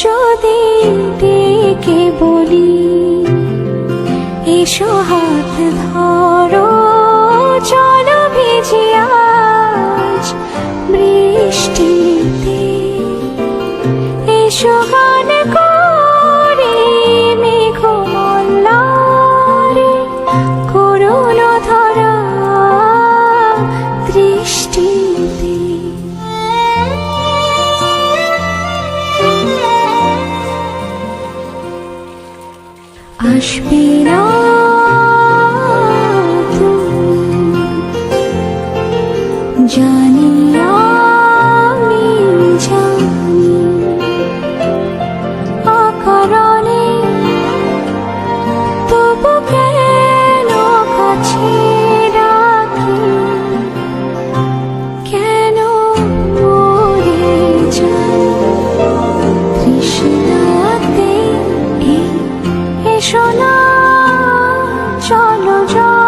যদি ডেকে বলি এসো হাত ধরো চলো ভিজে আজ বৃষ্টিতে। এসো গান আসবে না তুমি জানি চলো